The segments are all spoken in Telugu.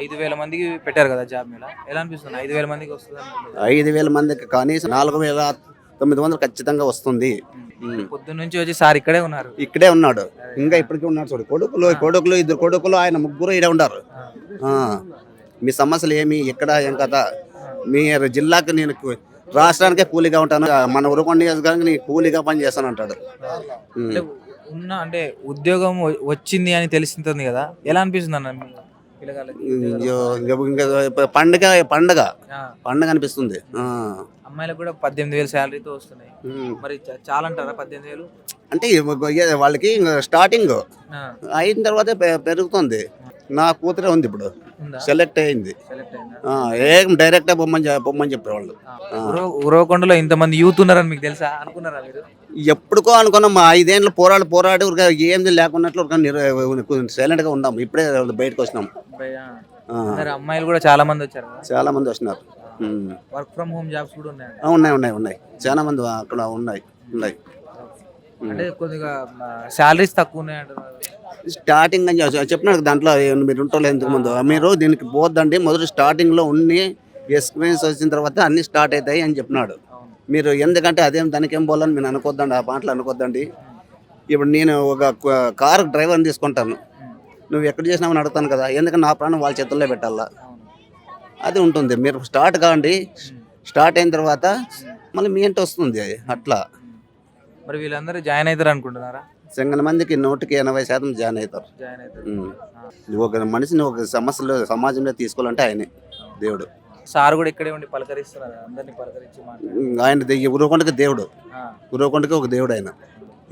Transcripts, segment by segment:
ఐదు వేల మందికి పెట్టారు కదా జాబ్ మీద ఎలా అనిపిస్తుంది? ఐదు వేల మందికి వస్తుంది? ఐదు వేల మందికి కనీసం నాలుగు వేల తొమ్మిది వందలు ఖచ్చితంగా వస్తుంది. పొద్దున్న నుంచి వచ్చి సార్ ఇక్కడే ఉన్నారు. ఇక్కడే ఉన్నాడు. ఇంకా ఇప్పటికీ ఉన్నాడు చూడు. కొడుకులు కొడుకులు ఇద్దరు కొడుకులు ఆయన ముగ్గురు ఇడే ఉన్నారు. ఆ. మీ సమస్యలు ఏమి? ఎక్కడ ఏం కదా మీ జిల్లాకి నేను రాష్ట్రానికే కూలీగా ఉంటాను. మన ఉరకొండ నియోజకవర్గానికి నేను కూలీగా పని చేస్తాను అంటాడు ఉన్న అంటే ఉద్యోగం వచ్చింది అని తెలిసింది కదా. ఎలా అనిపిస్తుంది అన్న ఇంకో- పండగ పండగ. పండగ అనిపిస్తుంది. అమ్మాయిలకు కూడా పద్దెనిమిది వేలు శాలరీతో వస్తున్నాయి. మరి చాలా అంటారా పద్దెనిమిది వేలు? అంటే వాళ్ళకి స్టార్టింగ్ అయిన తర్వాతే పెరుగుతుంది. నా కూతురే ఉంది ఇప్పుడు. సెలెక్ట్ అయింది. ఏం డైరెక్ట్ పొమ్మని చె- పొమ్మని చెప్పేవాళ్ళు. ఉరవకొండలో ఇంతమంది యూత్ ఉన్నారని మీకు తెలుసా? అనుకున్నారా మీరు? ఎప్పుడుకో అనుకున్నాం. మా ఐదేళ్ళు పోరాడు పోరాడి ఏంది లేకున్నట్లు సైలెంట్గా ఉన్నాం ఇప్పుడే బయటకు వచ్చినాం. అమ్మాయిలు కూడా చాలా మంది వచ్చారు చాలా మంది వస్తున్నారు. వర్క్ ఫ్రమ్ హోమ్ జాబ్స్ కూడా ఉన్నాయి ఉన్నాయి ఉన్నాయి ఉన్నాయి. చాలా మంది అక్కడ ఉన్నాయి ఉన్నాయి. అంటే కొద్దిగా శాలరీస్ తక్కువ ఉన్నాయి స్టార్టింగ్ అని చెప్పినాడు దాంట్లో మీరు ఉంటారు ఎందుకు ముందు మీరు దీనికి పోద్దండి. మొదటి స్టార్టింగ్లో ఉన్ని ఎక్స్పీరియన్స్ వచ్చిన తర్వాత అన్ని స్టార్ట్ అవుతాయి అని చెప్పినాడు. మీరు ఎందుకంటే అదేం దానికి ఏం పోవాలని మీరు అనుకోద్దండి. ఆ పాటలు అనుకోద్దండి. ఇప్పుడు నేను ఒక కారు డ్రైవర్ని తీసుకుంటాను. నువ్వు ఎక్కడ చేసినామని అడుగుతాను కదా. ఎందుకంటే నా ప్రాణం వాళ్ళ చేతుల్లో పెట్టాలా? అది ఉంటుంది. మీరు స్టార్ట్ కావండి స్టార్ట్ అయిన తర్వాత మళ్ళీ మీ ఇంటి వస్తుంది అది. అట్లా. మరి వీళ్ళందరూ జాయిన్ అవుతారు అనుకుంటున్నారా? సంగన మందికి నూటికి ఎనభై శాతం జాయిన్ అవుతారు. ఉమ్. నువ్వు ఒక మనిషిని ఒక సమస్యలో సమాజంలో తీసుకోవాలంటే ఆయనే దేవుడు. సార్ కూడా ఇక్కడే ఉండి పలకరిస్తున్నారు. అందరినీ పలకరించి మాట్లాడి. ఉమ్, ఆయన ఉరవకొండకి దేవుడు. ఆ, ఉరవకొండకి ఒక దేవుడు ఆయన.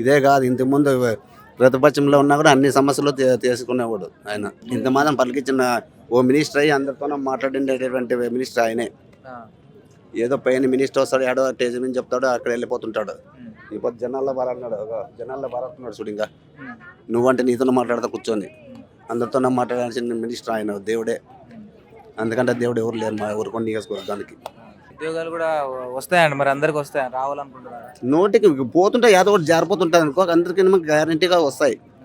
ఇదే కాదు ఇంతకుముందు ప్రతిపక్షంలో ఉన్నా కూడా అన్ని సమస్యలు తీ- తీసుకునేవాడు ఆయన. ఇంత మాత్రం పలికించిన ఓ మినిస్టర్ అయ్యి అందరితోనూ మాట్లాడినటువంటి మినిస్టర్ ఆయనే. ఆ, ఏదో పైన మినిస్టర్ వస్తాడు ఏడో స్టేజ్ మీద చెప్తాడు అక్కడ వెళ్ళిపోతుంటాడు. ఇప్పుడు జనాల్లో బారన్నాడు జనాల్లో బారస్తున్నాడు చూడు ఇంకా. నువ్వంటే నీతో మాట్లాడతా కూర్చొని. ఉమ్, అందరితో మాట్లాడాల్సిన మినిస్టర్ ఆయన దేవుడే. అందుకంటే దేవుడు ఎవరు లేరు మా ఊరుకొని నియోజకవర్గానికి. ఉద్యోగాలు కూడా వస్తాయండి మరి అందరికి వస్తాయి? రావాలనుకుంటున్నారా? నోటికి పోతుంటే ఏదో ఒకటి జారిపోతుంటుంది అనుకో అందరికీ గ్యారంటీగా వస్తాయి.